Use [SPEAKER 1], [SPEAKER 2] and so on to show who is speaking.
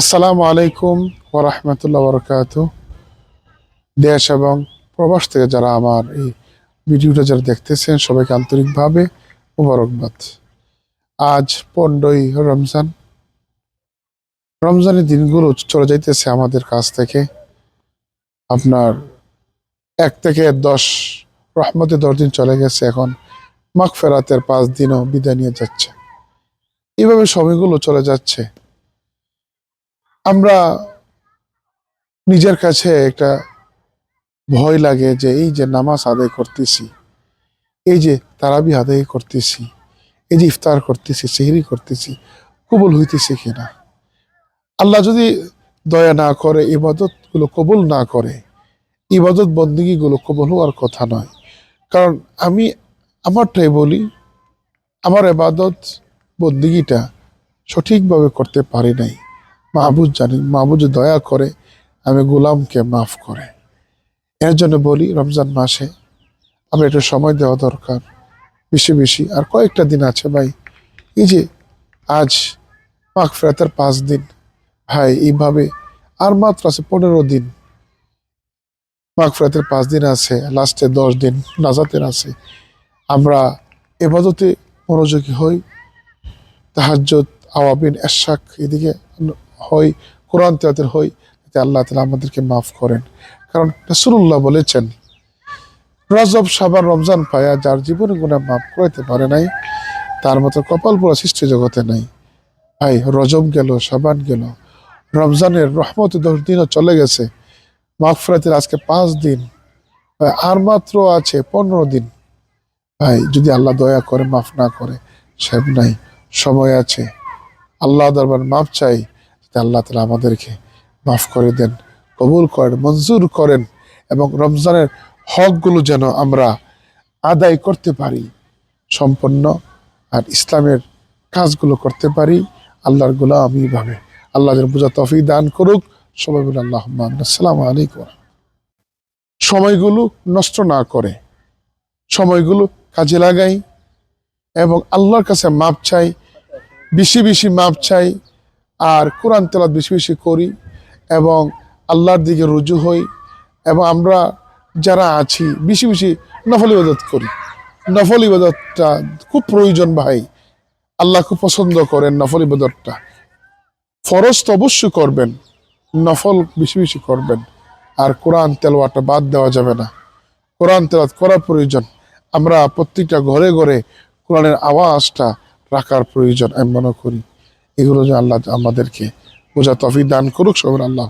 [SPEAKER 1] আসসালামু আলাইকুম ওরহমতুল্লাহ বরকাত দেশ এবং প্রবাস থেকে যারা আমার এই ভিডিওটা যারা দেখতেছেন, সবাইকে আন্তরিকভাবে মুবারকবাদ। আজ পনেরোই রমজান। রমজানের দিনগুলো চলে যাইতেছে আমাদের কাছ থেকে। আপনার এক থেকে দশ রহমতে দশ দিন চলে গেছে এখন। মাখ ফেরাতের পাঁচ দিনও বিদায় নিয়ে যাচ্ছে। এইভাবে সময়গুলো চলে যাচ্ছে। আমরা নিজের কাছে একটা ভয় লাগে যে এই যে নামাজ আদায় করতেছি, এই যে তারাবি আদায় করতেছি, এই যে ইফতার করতেছি, সেহরি করতেছি, কবুল হইতেছে কিনা? আল্লাহ যদি দয়া না করে ইবাদতগুলো কবুল না করে, ইবাদত বন্দিগি গুলো কবুল হওয়ার কথা নয়। কারণ আমি আমারটাই বলি, আমার এবাদত বন্দিগিটা সঠিকভাবে করতে পারি নাই। মাহবুদ জানি, মাহবুদ যদি দয়া করে আমি গোলামকে মাফ করে। এর জন্য বলি, রমজান মাসে আমরা একটু সময় দেওয়া দরকার, বেশি বেশি। আর কয়েকটা দিন আছে ভাই, এই যে আজ মাঘ ফেরাতের পাঁচ দিন, ভাই, এইভাবে আর মাত্র আছে পনেরো দিন। মাঘ ফেরাতের পাঁচ দিন আছে, লাস্টে দশ দিন নাজাতের আছে। আমরা এবাদতে মনোযোগী হই তাহাজ্জত আওয়াবিন, এশাক, এদিকে হই কোরআন তেলাতের হই যাতে আল্লাহ তালা আমাদেরকে মাফ করেন। কারণ রসুল্লাহ বলেছেন, রজব, সাবান, রমজান পায়া যার জীবনে গুণা মাফ করাইতে পারে নাই, তার মতো কপাল পোড়া সৃষ্টি জগতে নাই। ভাই, রজব গেল, সাবান গেল, রমজানের রহমত দশ দিনও চলে গেছে, মাগফরাতের আজকে পাঁচ দিন আর মাত্র আছে পনেরো দিন। ভাই, যদি আল্লাহ দয়া করে, মাফ না করে সেব নাই, সময় আছে। আল্লাহ দরবার মাফ চাই আল্লাহ তালা আমাদেরকে মাফ করে দেন, কবুল করেন, মঞ্জুর করেন এবং রমজানের হকগুলো যেন আমরা আদায় করতে পারি, সম্পন্ন আর ইসলামের কাজগুলো করতে পারি আল্লাহর গোলামি ভাবে। আল্লাহ যেন বোঝা তফিক দান করুক। সবাই বলে আল্লাহ আসসালাম আলাইকুম সময়গুলো নষ্ট না করে, সময়গুলো কাজে লাগাই এবং আল্লাহর কাছে মাপ চাই, বেশি বেশি মাপ চাই আর কোরআন তেলাত বেশি বেশি করি এবং আল্লাহর দিকে রুজু হই এবং আমরা যারা আছি, বেশি বেশি নফল ইবাদত করি। নফল ইবাদতটা খুব প্রয়োজন ভাই। আল্লাহ খুব পছন্দ করেন নফল ইবাদতটা। ফরজ তো অবশ্যই করবেন, নফল বেশি বেশি করবেন। আর কোরআন তেলোয়াটা বাদ দেওয়া যাবে না। কোরআন তেলাত করা প্রয়োজন। আমরা প্রত্যেকটা ঘরে ঘরে কোরআনের আওয়াজটা রাখার প্রয়োজন, আমি মনে করি। এগুলো যে আল্লাহ আমাদেরকে বোঝা তফি দান করুক সবার আল্লাহ